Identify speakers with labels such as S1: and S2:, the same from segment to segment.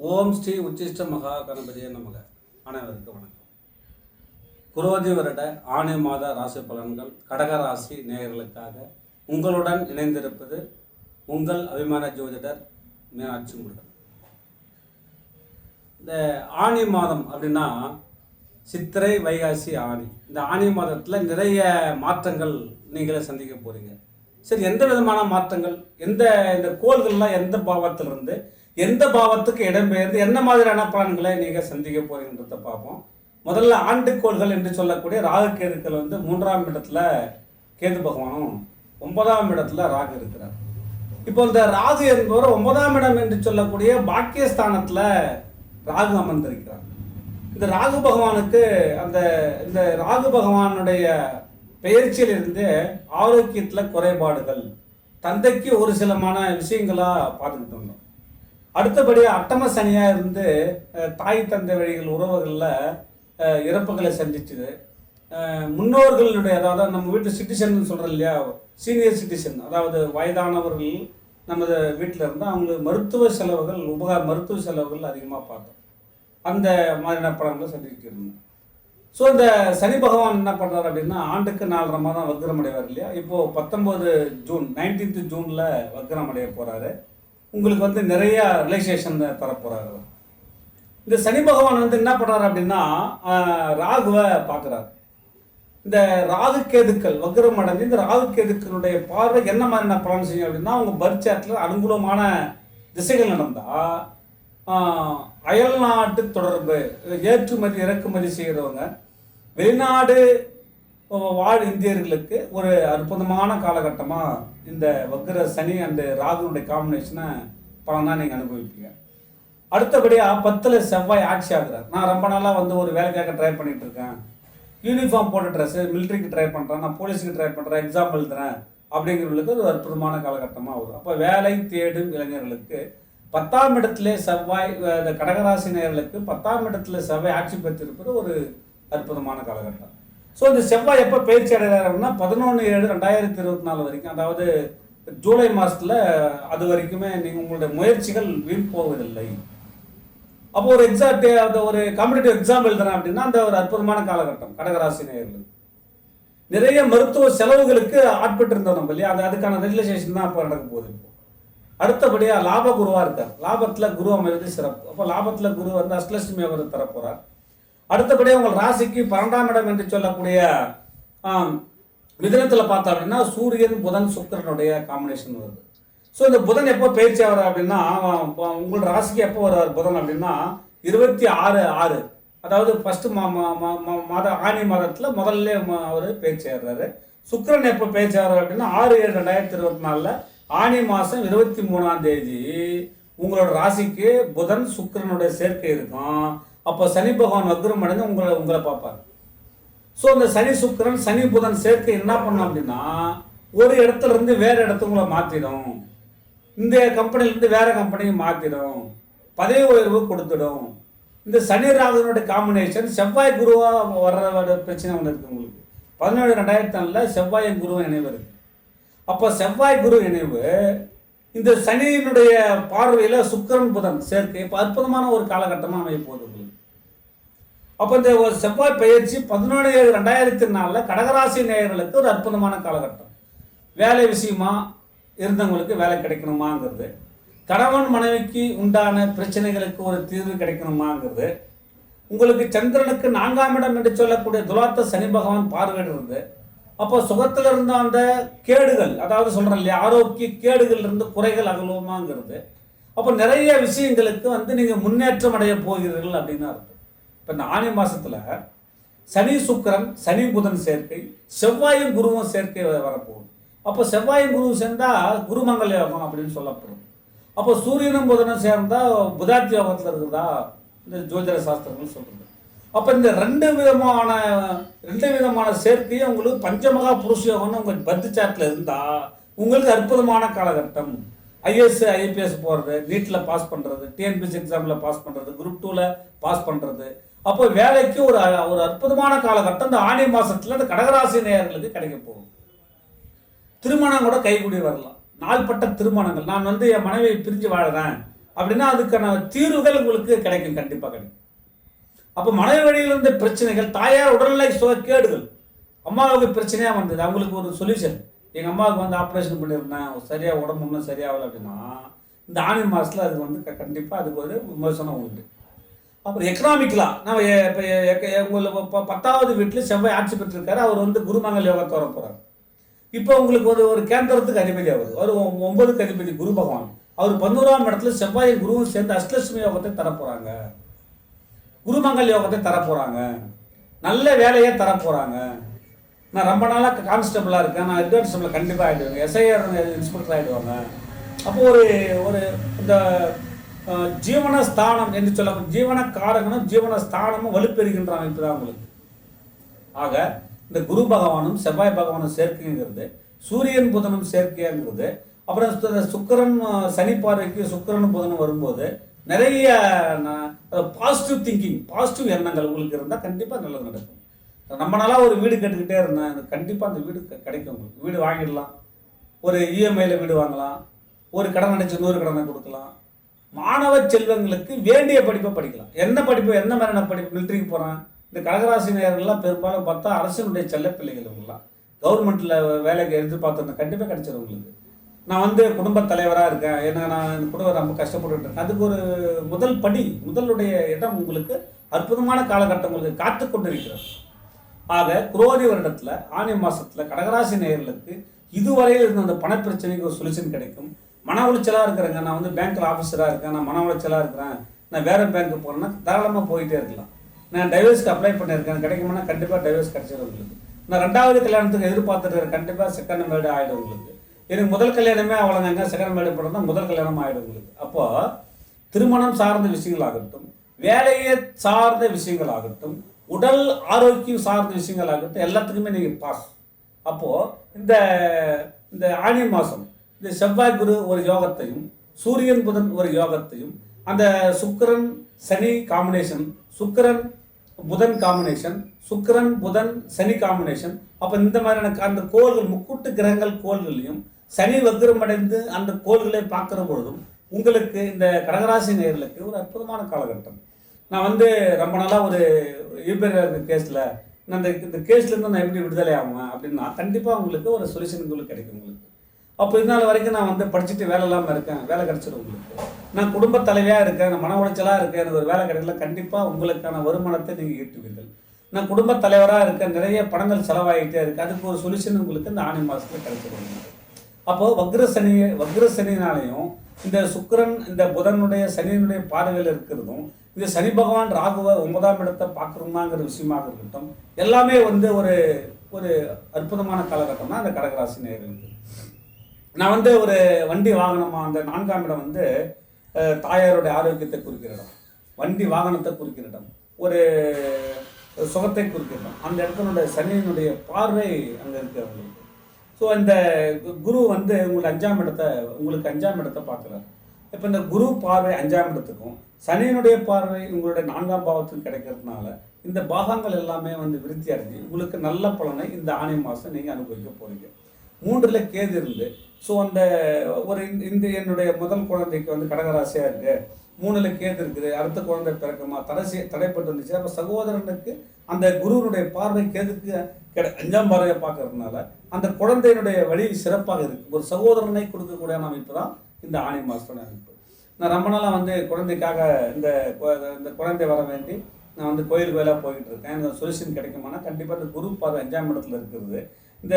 S1: ஓம் ஸ்ரீ உச்சிஷ்ட மகா கணபதியே நமக. அனைவருக்கு வணக்கம். குரோதி வருட ஆணி மாத ராசி பலன்கள் கடக ராசி நேயர்களுக்காக உங்களுடன் இணைந்திருப்பது உங்கள் அபிமான ஜோதிடர் மீனாட்சி முருகன். இந்த ஆணி மாதம் அப்படின்னா சித்திரை வைகாசி ஆணி. இந்த ஆணி மாதத்தில் நிறைய மாற்றங்கள் நீங்களே சந்திக்க போகிறீங்க சரி எந்த விதமான மாற்றங்கள்? எந்த இந்த கோள்கள்லாம் எந்த பாவத்திலிருந்து எந்த பாவத்துக்கு இடம்பெயர்ந்து என்ன மாதிரியான பலன்களை நீங்கள் சந்திக்க போறீங்கன்றத பார்ப்போம். முதல்ல ஆண்டுக்கோள்கள் என்று சொல்லக்கூடிய ராகு கேதுக்கள் வந்து மூன்றாம் இடத்துல கேது பகவானும் ஒன்பதாம் இடத்துல ராகு இருக்கிறார். இப்போ இந்த ராகு என்பவர் ஒன்பதாம் இடம் என்று சொல்லக்கூடிய பாக்கியஸ்தானத்தில் ராகு அமர்ந்திருக்கிறார். இந்த ராகு பகவானுக்கு அந்த இந்த ராகு பகவானுடைய பெயர்ச்சியிலிருந்து ஆரோக்கியத்தில் குறைபாடுகள் தந்தைக்கு ஒரு சிலமான விஷயங்களாக பார்த்துக்கிட்டு வந்தோம். அடுத்தபடியாக அட்டம சனியாக இருந்து தாய் தந்தை வழிகள் உறவுகளில் இறப்புகளை சந்திச்சுது. முன்னோர்களுடைய அதாவது நம்ம வீட்டு சிட்டிசன் சொல்கிறோம் இல்லையா சீனியர் சிட்டிசன் அதாவது வயதானவர்கள் நமது வீட்டில் இருந்தால் அவங்களுக்கு மருத்துவ செலவுகள் உபகார மருத்துவ செலவுகள் அதிகமாக பார்த்தோம். அந்த மாதிரியான படங்களை சந்திச்சிருந்தோம். ஸோ இந்த சனி பகவான் என்ன பண்ணுறாரு அப்படின்னா ஆண்டுக்கு நாலரை மாதம் வக்ரம் அடைவார் இல்லையா? இப்போது பத்தொம்போது ஜூன் நைன்டீன்த் ஜூனில் வக்ரம் அடைய போகிறாரு உங்களுக்கு வந்து நிறைய ரிலேஷேஷன் தரப்போகிறாரு இந்த சனி பகவான் வந்து என்ன பண்ணுறாரு அப்படின்னா ராகுவை பார்க்குறாரு. இந்த ராகு கேதுக்கள் வக்ரம் அடைஞ்சு இந்த ராகு கேதுக்களுடைய பார்வை என்ன மாதிரியான பலன் செய்யும் அப்படின்னா அவங்க பர்த் அனுகூலமான திசைகள் நடந்தால் அயல்நாட்டு தொடர்பு ஏற்றுமதி இறக்குமதி செய்கிறவங்க வெளிநாடு வாழ் இந்தியர்களுக்கு ஒரு அற்புதமான காலகட்டமாக இந்த வக்ர சனி அண்டு ராகுனுடைய காம்பினேஷனை பலனாக நீங்கள் அனுபவிப்பீங்க. அடுத்தபடியாக பத்தில் செவ்வாய் ஆட்சி ஆகுறார். நான் ரொம்ப நாளாக வந்து ஒரு வேலைக்காக ட்ரை பண்ணிகிட்டு இருக்கேன். யூனிஃபார்ம் போட்ட ட்ரெஸ்ஸு மிலிட்ரிக்கு ட்ரை பண்ணுறேன் நான் போலீஸுக்கு ட்ரை பண்ணுறேன் எக்ஸாம் எழுதுறேன். அப்படிங்கிறவங்களுக்கு ஒரு அற்புதமான காலகட்டமாக வரும். அப்போ வேலை தேடும் இளைஞர்களுக்கு பத்தாம் இடத்துல செவ்வாய் இந்த கடகராசி நேயர்களுக்கு பத்தாம் இடத்துல செவ்வாய் ஆட்சி பெற்றிருப்பது ஒரு அற்புதமான காலகட்டம். ஸோ இந்த செவ்வாய் எப்போ பயிற்சி அடைகிறார் அப்படின்னா பதினொன்று ஏழு ரெண்டாயிரத்தி இருபத்தி நாலு வரைக்கும். அதாவது ஜூலை மாதத்தில் அது வரைக்குமே நீங்கள் உங்களுடைய முயற்சிகள் வீண் போவதில்லை. அப்போ ஒரு எக்ஸாக்ட் அந்த ஒரு காம்படிட்டிவ் எக்ஸாம் எழுதுறேன் அப்படின்னா அந்த ஒரு அற்புதமான காலகட்டம் கடகராசி நேயர்களுக்கு நிறைய மருத்துவ செலவுகளுக்கு ஆட்பட்டு இருந்தோம் நம்ம இல்லையா? அது அதுக்கான ரெகுலேஷன் தான் இப்போ நடக்க போகுது இப்போ. அடுத்தபடியாக லாப குருவாக இருக்கார். லாபத்தில் குரு அமைவது சிறப்பு. அப்போ லாபத்தில் குரு வந்து அஷ்டலட்சுமி அவர் தரப்போகிறார் அடுத்தபடியாக உங்கள் ராசிக்கு பன்னெண்டாம் இடம் என்று சொல்லக்கூடிய ஆம், பார்த்தோம் அப்படின்னா சூரியன் புதன் சுக்கிரனுடைய காம்பினேஷன் வருது. ஸோ இந்த புதன் எப்போ பயிற்சி ஆகிறார் அப்படின்னா உங்கள் உங்களோட ராசிக்கு எப்போ வருவார் புதன் அப்படின்னா இருபத்தி ஆறு ஆறு. அதாவது ஃபஸ்ட்டு மா மா- மா- மாத ஆணி மாதத்தில் முதல்ல அவர் பயிற்சி ஆகிறாரு சுக்கரன் எப்போ பயிற்சி ஆகிறார் அப்படின்னா ஆறு ஏழு ரெண்டாயிரத்தி இருபத்தி நாலில் ஆணி மாதம் இருபத்தி மூணாம் தேதி உங்களோட ராசிக்கு புதன் சுக்கரனுடைய சேர்க்கை இருக்கும். அப்போ சனி பகவான் வக்ரம் அடைஞ்சு உங்களை உங்களை பார்ப்பார். ஸோ இந்த சனி சுக்கிரன் சனி புதன் சேர்க்கை என்ன பண்ணோம் அப்படின்னா ஒரு இடத்துல இருந்து வேற இடத்துங்களை மாற்றிடும் இந்த கம்பெனிலேருந்து வேற கம்பெனிக்கு மாற்றிடும் பதவி உயர்வு கொடுத்துடும். இந்த சனி ராகுனுடைய காம்பினேஷன் செவ்வாய் குருவாக வர்ற பிரச்சனை ஒன்று இருக்குது உங்களுக்கு. பதினேழு ரெண்டாயிரத்தி நாலில் செவ்வாய் குரு இணைவு இருக்கு. அப்போ செவ்வாய் குரு இணைவு இந்த சனியினுடைய பார்வையில் சுக்கரன் புதன் சேர்க்கை இப்போ அற்புதமான ஒரு காலகட்டமாக அமைய போகுது அப்போ இந்த ஒரு செவ்வாய் பயிற்சி பதினொன்று ஏழு ரெண்டாயிரத்தி நாலில் கடகராசி நேயர்களுக்கு ஒரு அற்புதமான காலகட்டம். வேலை விஷயமா இருந்தவங்களுக்கு வேலை கிடைக்கணுமாங்கிறது. கணவன் மனைவிக்கு உண்டான பிரச்சனைகளுக்கு ஒரு தீர்வு கிடைக்கணுமாங்கிறது. உங்களுக்கு சந்திரனுக்கு நான்காம் இடம் என்று சொல்லக்கூடிய துலாத்த சனி பகவான் பார்வையிடுறது அப்போ சுகத்தில் இருந்த அந்த கேடுகள் அதாவது சொல்கிறேன் இல்லையா ஆரோக்கிய கேடுகள் இருந்து குறைகள் அகலுமாங்கிறது. அப்போ நிறைய விஷயங்களுக்கு வந்து நீங்கள் முன்னேற்றம் அடைய போகிறீர்கள் அப்படின்னு அர்த்தம். இப்போ இந்த ஆணி மாதத்தில் சனி சுக்கிரன் சனி புதன் சேர்க்கை செவ்வாயும் குருவும் சேர்க்கை வரப்போகும் அப்போ செவ்வாயும் குருவும் சேர்ந்தால் குருமங்கல் யோகம் அப்படின்னு சொல்லப்படும். அப்போ சூரியனும் புதனும் சேர்ந்தால் புதாத்தி யோகத்தில் இருக்குதா? இந்த ஜோதிட சாஸ்திரங்கள் சொல்கிறது அப்போ இந்த ரெண்டு விதமான ரெண்டு விதமான சேர்க்கையும் உங்களுக்கு பஞ்சமகா புருஷ யோகம்னு உங்கள் பத்து சாட்டில் இருந்தால் உங்களுக்கு அற்புதமான காலகட்டம். ஐஎஸ் ஐபிஎஸ் போகிறது நீட்டில் பாஸ் பண்ணுறது டிஎன்பிஎஸ் எக்ஸாமில் பாஸ் பண்ணுறது குரூப் டூவில் பாஸ் பண்ணுறது அப்போ வேலைக்கு ஒரு ஒரு அற்புதமான காலகட்டம். இந்த ஆணி மாசத்துல அந்த கடகராசி நேயர்களுக்கு கிடைக்க போகும். திருமணம் கூட கைகூடி வரலாம். நாள்பட்ட திருமணங்கள். நான் வந்து என் மனைவியை பிரிஞ்சு வாழறேன். அப்படின்னா அதுக்கான தீர்வுகள் உங்களுக்கு கிடைக்கும். கண்டிப்பாக கிடைக்கும். அப்போ மனைவி வழியில் இருந்த பிரச்சனைகள் தாயார் உடல்நிலை சுக கேடுகள். அம்மாவுக்கு பிரச்சனையாக வந்தது. அவங்களுக்கு ஒரு சொல்யூஷன் எங்கள் அம்மாவுக்கு வந்து ஆப்ரேஷன் பண்ணியிருந்தேன். சரியாக உடம்பு ஒன்றும் சரியாகலை அப்படின்னா இந்த ஆணி மாதத்தில் அது வந்து கண்டிப்பாக அதுக்கு ஒரு விமர்சனம் உண்டு. அப்புறம் எக்கனாமிக்கலாக நம்ம இப்போ உங்களுக்கு இப்போ பத்தாவது வீட்டில் செவ்வாய் ஆட்சி பெற்றிருக்காரு. அவர் வந்து குருமங்கல் யோகத்தை வர போகிறார் இப்போ உங்களுக்கு ஒரு ஒரு கேந்திரத்துக்கு அதிபதி அவர். அவர் ஒன்பதுக்கு அதிபதி குரு பகவான். அவர் பதினோராம் இடத்துல செவ்வாய் குருவும் சேர்ந்து அஷ்டலட்சுமி யோகத்தை தரப்போகிறாங்க குருமங்கல் யோகத்தை தரப்போகிறாங்க நல்ல வேலையை தரப்போகிறாங்க நான் ரொம்ப நாளாக கான்ஸ்டபிளாக இருக்கேன். நான் ஹெட் கான்ஸ்டபிள் கண்டிப்பாக ஆகிடுவேன் எஸ்ஐஆர் இன்ஸ்பெக்டர் ஆகிடுவாங்க அப்போது ஒரு ஒரு இந்த ஜீவனஸ்தானம் என்று சொல்லப்படும் ஜீவன காரகனும் ஜீவன ஸ்தானமும் வலுப்பெறுகின்ற அமைப்பு தான் உங்களுக்கு. ஆக இந்த குரு பகவானும் செவ்வாய் பகவானும் சேர்க்கைங்கிறது சூரியன் புதனும் சேர்க்கையாங்கிறது அப்புறம் சுக்கரன் சுக்கிரன் சனி பார்வைக்கு சுக்கிரனும் புதனும் வரும்போது நிறைய பாசிட்டிவ் திங்கிங் பாசிட்டிவ் எண்ணங்கள் உங்களுக்கு இருந்தால் கண்டிப்பாக நல்லது நடக்கும். நம்ம நல்லா ஒரு வீடு கட்டுக்கிட்டே இருந்தேன் கண்டிப்பாக அந்த வீடு க- கிடைக்கும் உங்களுக்கு. வீடு வாங்கிடலாம். ஒரு இஎம்ஐயில் வீடு வாங்கலாம். ஒரு கடன் அடைச்சு இன்னொரு கடனை கொடுக்கலாம். மாணவ செல்வங்களுக்கு வேண்டிய படிப்பை படிக்கலாம். என்ன படிப்பு என்ன மாதிரியான படிப்பு மிலிட்ரிக்கு போகிறான் இந்த கடகராசி நேயர்கள்லாம் பெரும்பாலும் பார்த்தா அரசினுடைய செல்ல பிள்ளைகள் கவர்மெண்ட்டில் வேலைக்கு எதிர்பார்த்துருந்தேன் கண்டிப்பாக கிடைச்சிடும் உங்களுக்கு நான் வந்து குடும்ப தலைவராக இருக்கேன். ஏன்னா நான் இந்த குடும்பம் ரொம்ப கஷ்டப்பட்டு இருக்கேன். அதுக்கு ஒரு முதல் படி முதலுடைய இடம் உங்களுக்கு அற்புதமான காலகட்டம் உங்களுக்கு காத்து கொண்டிருக்கிறது. ஆக குரோதி வருடத்தில் ஆணி மாதத்தில் கடகராசி நேயர்களுக்கு இதுவரையில் இருந்த அந்த பணப்பிரச்சனைக்கு ஒரு சொல்யூஷன் கிடைக்கும். மன உளைச்சலாக இருக்கிறேங்க. நான் வந்து பேங்க்கில் ஆஃபீஸராக இருக்கேன். நான் மன உளைச்சலாக இருக்கிறேன். நான் வேறு பேங்க்கு போகிறேன்னா தாராளமாக போயிட்டே இருக்கலாம். நான் டைவர்ஸ்க்கு அப்ளை பண்ணியிருக்கேன். கிடைக்குமானா கண்டிப்பாக டைவர்ஸ் கிடைச்சிடும் உங்களுக்கு. நான் ரெண்டாவது கல்யாணத்துக்கு எதிர்பார்த்துட்டு கண்டிப்பாக செகண்ட் மேடு ஆகிடும் உங்களுக்கு. எனக்கு முதல் கல்யாணமே அவ்வளோதாங்க செகண்ட் மேடு போடுறதா முதல் கல்யாணம் ஆகிடும் உங்களுக்கு. அப்போது திருமணம் சார்ந்த விஷயங்களாகட்டும் வேலையை சார்ந்த விஷயங்களாகட்டும் உடல் ஆரோக்கியம் சார்ந்த விஷயங்களாகட்டும் எல்லாத்துக்குமே நீங்கள் பாஸ் அப்போது இந்த இந்த ஆனி மாதம் இந்த செவ்வாய் குரு ஒரு யோகத்தையும் சூரியன் புதன் ஒரு யோகத்தையும் அந்த சுக்கரன் சனி காம்பினேஷன் சுக்கரன் புதன் காம்பினேஷன் சுக்கரன் புதன் சனி காம்பினேஷன் அப்போ இந்த மாதிரியான அந்த கோள்கள் முக்கூட்டு கிரகங்கள் கோள்களையும் சனி வக்ரமடைந்து அந்த கோள்களை பார்க்குற பொழுதும் உங்களுக்கு இந்த கடகராசி நேர்களுக்கு ஒரு அற்புதமான காலகட்டம். நான் வந்து ரொம்ப நாளாக ஒரு யூபியர் கேஸில் நான் இந்த இந்த கேஸ்லேருந்து நான் எப்படி விடுதலை ஆகுவேன் அப்படின்னா கண்டிப்பாக உங்களுக்கு ஒரு சொல்யூஷன் உங்களுக்கு கிடைக்கும் உங்களுக்கு. அப்போ இதனால வரைக்கும் நான் வந்து படிச்சுட்டு வேலை இல்லாமல் இருக்கேன். வேலை கிடைச்சிடும் உங்களுக்கு. நான் குடும்ப தலைவியாக இருக்கேன். நான் மன உளைச்சலாக இருக்கேன். எனக்கு ஒரு வேலை கிடைக்கல. கண்டிப்பாக உங்களுக்கான வருமானத்தை நீங்கள் ஈட்டுவீர்கள். நான் குடும்ப தலைவராக இருக்கேன். நிறைய பணங்கள் செலவாகிட்டே இருக்கு. அதுக்கு ஒரு சொல்யூஷன் உங்களுக்கு இந்த ஆணி மாதத்தில் கிடைச்சிடும் அப்போது வக்ரசனி வக்ரசனினாலையும் இந்த சுக்கரன் இந்த புதனுடைய சனியினுடைய பார்வையில் இருக்கிறதும் இந்த சனி பகவான் ராகுவ ஒன்பதாம் இடத்தை பார்க்குறோமாங்கிற விஷயமாக இருக்கட்டும். எல்லாமே வந்து ஒரு ஒரு அற்புதமான காலகட்டம் தான் அந்த கடகராசி நேர்களுக்கு நான் வந்து ஒரு வண்டி வாகனமாக அந்த நான்காம் இடம் வந்து தாயாருடைய ஆரோக்கியத்தை குறிக்கிற இடம். வண்டி வாகனத்தை குறிக்கிற இடம். ஒரு சுகத்தை குறிக்கிற இடம். அந்த இடத்தினுடைய சனியினுடைய பார்வை அங்கே இருக்கிறவங்களுக்கு ஸோ இந்த கு- குரு வந்து உங்களுக்கு அஞ்சாம் இடத்தை உங்களுக்கு அஞ்சாம் இடத்தை பார்க்குறாரு. இப்போ இந்த குரு பார்வை அஞ்சாம் இடத்துக்கும் சனியினுடைய பார்வை உங்களுடைய நான்காம் பாவத்துக்கும் கிடைக்கிறதுனால இந்த பாகங்கள் எல்லாமே வந்து விருத்தி அடைஞ்சு உங்களுக்கு நல்ல பலனை இந்த ஆணை மாதம் நீங்கள் அனுபவிக்க போகிறீங்க மூன்றில் கேது இருந்து ஸோ அந்த ஒரு இந்த- இந்த என்னுடைய முதல் குழந்தைக்கு வந்து கடகராசியாக இருக்கு. மூணுல கேது இருக்குது அடுத்த குழந்தை பிறக்குமா? தடை தடைப்பட்டு வந்துச்சு. அப்போ சகோதரனுக்கு அந்த குருவினுடைய பார்வை கேதுக்கு கிட அஞ்சாம் பார்வையை பார்க்கறதுனால அந்த குழந்தையினுடைய வழி சிறப்பாக இருக்கு. ஒரு சகோதரனை கொடுக்கக்கூடிய அமைப்பு தான் இந்த ஆணி மாதத்தோட அமைப்பு. நான் ரொம்ப நாளாக வந்து குழந்தைக்காக இந்த இந்த குழந்தை வர வேண்டி நான் வந்து கோயில் கோயிலாக போய்கிட்டு இருக்கேன். இந்த சொல்யூஷன் கிடைக்குமானா கண்டிப்பாக இந்த குரு பார்வை அஞ்சாம் இடத்துல இருக்கிறது. இந்த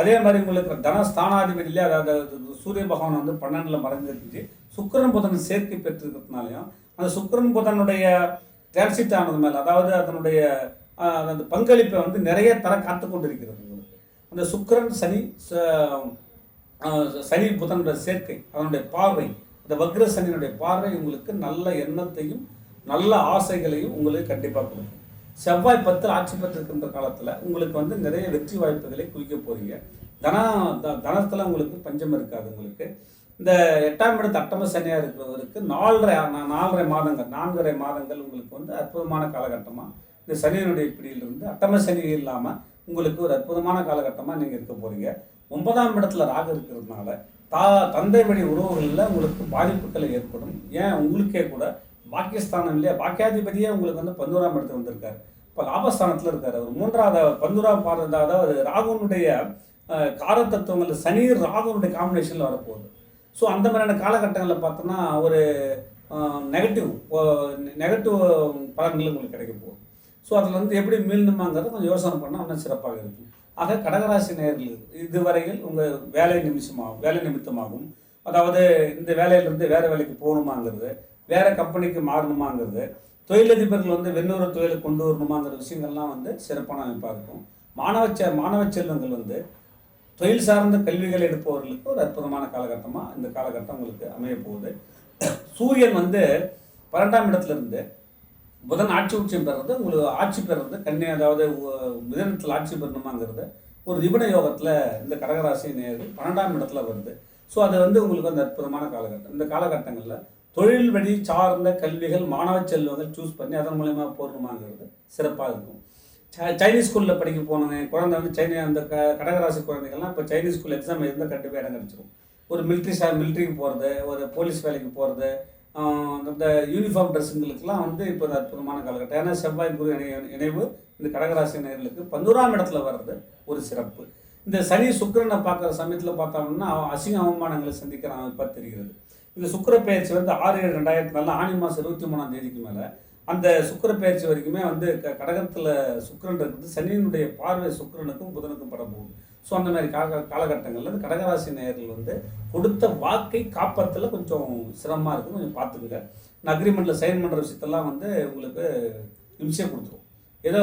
S1: அதே மாதிரி உங்களுக்கு தனஸ்தானாதிபதியிலே அதாவது சூரிய பகவான் வந்து பன்னெண்டில் மறைஞ்சிருந்துச்சு சுக்கரன் புதன் சேர்க்கை பெற்றிருக்கிறதுனாலையும் அந்த சுக்கரன் புதனுடைய டிரான்சிட் ஆனது மேலே அதாவது அதனுடைய அந்த பங்களிப்பை வந்து நிறைய தர காத்து கொண்டிருக்கிறது உங்களுக்கு. அந்த சுக்கரன் சனி சனி புதனுடைய சேர்க்கை அதனுடைய பார்வை அந்த வக்ர சனியினுடைய பார்வை உங்களுக்கு நல்ல எண்ணத்தையும் நல்ல ஆசைகளையும் உங்களுக்கு கண்டிப்பாக கொடுக்கும். செவ்வாய் பத்தில் ஆட்சி பெற்றிருக்கின்ற காலத்தில் உங்களுக்கு வந்து நிறைய வெற்றி வாய்ப்புகளை குவிக்க போகிறீங்க தன த- உங்களுக்கு பஞ்சம் இருக்காது உங்களுக்கு. இந்த எட்டாம் இடத்து அட்டம சனியாக இருக்கிறவருக்கு நாலரை நாலரை மாதங்கள் நான்கரை மாதங்கள் உங்களுக்கு வந்து அற்புதமான காலகட்டமாக இந்த சனியினுடைய பிடியிலிருந்து அட்டம சனி இல்லாமல் உங்களுக்கு ஒரு அற்புதமான காலகட்டமாக நீங்கள் இருக்க போகிறீங்க ஒன்பதாம் இடத்துல ராகு இருக்கிறதுனால தா தந்தை வழி உறவுகளில் உங்களுக்கு பாதிப்புகளை ஏற்படும். ஏன்? உங்களுக்கே கூட பாக்கியஸ்தானம் இல்லையா பாக்கியாதிபதியே உங்களுக்கு வந்து பந்தூராம் இடத்துல வந்திருக்காரு. இப்போ லாபஸ்தானத்தில் இருக்கார் அவர். மூன்றாவது பந்தூராம் பாதம் அதாவது ராகுனுடைய கார காரத்தத்துவங்கள் சனி ராகுனுடைய காம்பினேஷனில் வரப்போகுது. ஸோ அந்த மாதிரியான காலகட்டங்களில் பார்த்தோன்னா ஒரு நெகட்டிவ் நெகட்டிவ் பலன்கள் உங்களுக்கு கிடைக்க போகும் ஸோ அதில் வந்து எப்படி மீளணுமாங்கிறது கொஞ்சம் யோசனை பண்ணால் இன்னும் சிறப்பாக இருக்கும். ஆக கடகராசி நேயர்கள் இதுவரையில் உங்கள் வேலை நிமிஷமாகும் வேலை நிமித்தமாகும். அதாவது இந்த வேலையிலிருந்து வேறு வேலைக்கு போகணுமாங்கிறது வேறு கம்பெனிக்கு மாறணுமாங்கிறது. தொழிலதிபர்கள் வந்து வெண்ணூறு தொழிலுக்கு கொண்டு வரணுமாங்கிற விஷயங்கள்லாம் வந்து சிறப்பான அமைப்பாக இருக்கும். மாணவ செ- மாணவ செல்வங்கள் வந்து தொழில் சார்ந்த கல்விகள் எடுப்பவர்களுக்கு ஒரு அற்புதமான காலகட்டமாக இந்த காலகட்டம் உங்களுக்கு அமைய போகுது. சூரியன் வந்து பன்னெண்டாம் இடத்துலேருந்து புதன் ஆட்சி உச்சம் பெறுறது உங்களுக்கு ஆட்சி பெறுறது கன்னி அதாவது மிதனத்தில் ஆட்சி பெறணுமாங்கிறது ஒரு நிபுண யோகத்தில் இந்த கடகராசி நேரு பன்னெண்டாம் இடத்துல வருது. ஸோ அது வந்து உங்களுக்கு அந்த அற்புதமான காலகட்டம். இந்த காலகட்டங்களில் தொழில் வழி சார்ந்த கல்விகள் மாணவ செல்வங்கள் சூஸ் பண்ணி அதன் மூலயமா போடணுமாங்கிறது சிறப்பாக இருக்கும். ச- சைனீஸ் ஸ்கூலில் படிக்க போனவங்க குழந்தை வந்து சைனா அந்த க கடகராசி குழந்தைகள்லாம் இப்போ சைனீஸ் ஸ்கூல் எக்ஸாம் எழுந்தால் கண்டிப்பாக இடம் கிடச்சிரும். ஒரு மிலிட்ரி சார் மிலிட்ரிக்கு போகிறது ஒரு போலீஸ் வேலைக்கு போகிறது இந்த யூனிஃபார்ம் ட்ரெஸ்ஸுங்களுக்கெல்லாம் வந்து இப்போ ஒரு அற்புதமான காலகட்டம். ஏன்னா செவ்வாய் குரு இணை இணைவு இந்த கடகராசி நேயர்களுக்கு பந்தூராம் இடத்துல வர்றது ஒரு சிறப்பு. இந்த சனி சுக்கரனை பார்க்குற சமயத்தில் பார்த்தோம்னா அசிங்க அவமானங்களை சந்திக்கிற அமைப்பாக தெரிகிறது. இந்த சுக்கர பயிற்சி வந்து ஆறு ஏழு ரெண்டாயிரத்தி நாலு ஆணி மாதம் இருபத்தி மூணாம் தேதிக்கு மேலே. அந்த சுக்கர பயிற்சி வரைக்குமே வந்து க கடகத்தில் சுக்கரன் இருக்குது. சனியினுடைய பார்வை சுக்கரனுக்கும் புதனுக்கும் பட போகுது. ஸோ அந்த மாதிரி கால காலகட்டங்களில் கடகராசி நேயர்கள் வந்து கொடுத்த வாக்கை காப்பத்தில் கொஞ்சம் சிரமமாக இருக்கும் கொஞ்சம் பார்த்துக்குங்க. இந்த அக்ரிமெண்ட்டில் சைன் பண்ணுற விஷயத்தெல்லாம் வந்து உங்களுக்கு நிமிஷம் கொடுத்துரும். ஏதோ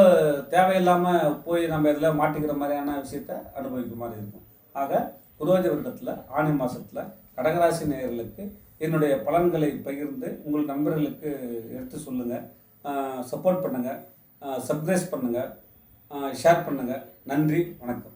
S1: தேவையில்லாமல் போய் நம்ம இதில் மாட்டிக்கிற மாதிரியான விஷயத்த அனுபவிக்கிற மாதிரி இருக்கும். ஆக புரோஜ வருடத்தில் ஆணி மாதத்தில் கடகராசி நேயர்களுக்கு என்னுடைய பலன்களை பகிர்ந்து உங்கள் நண்பர்களுக்கு எடுத்து சொல்லுங்கள் சப்போர்ட் பண்ணுங்கள் சப்ஸ்கிரைப் பண்ணுங்கள் ஷேர் பண்ணுங்கள் நன்றி. வணக்கம்.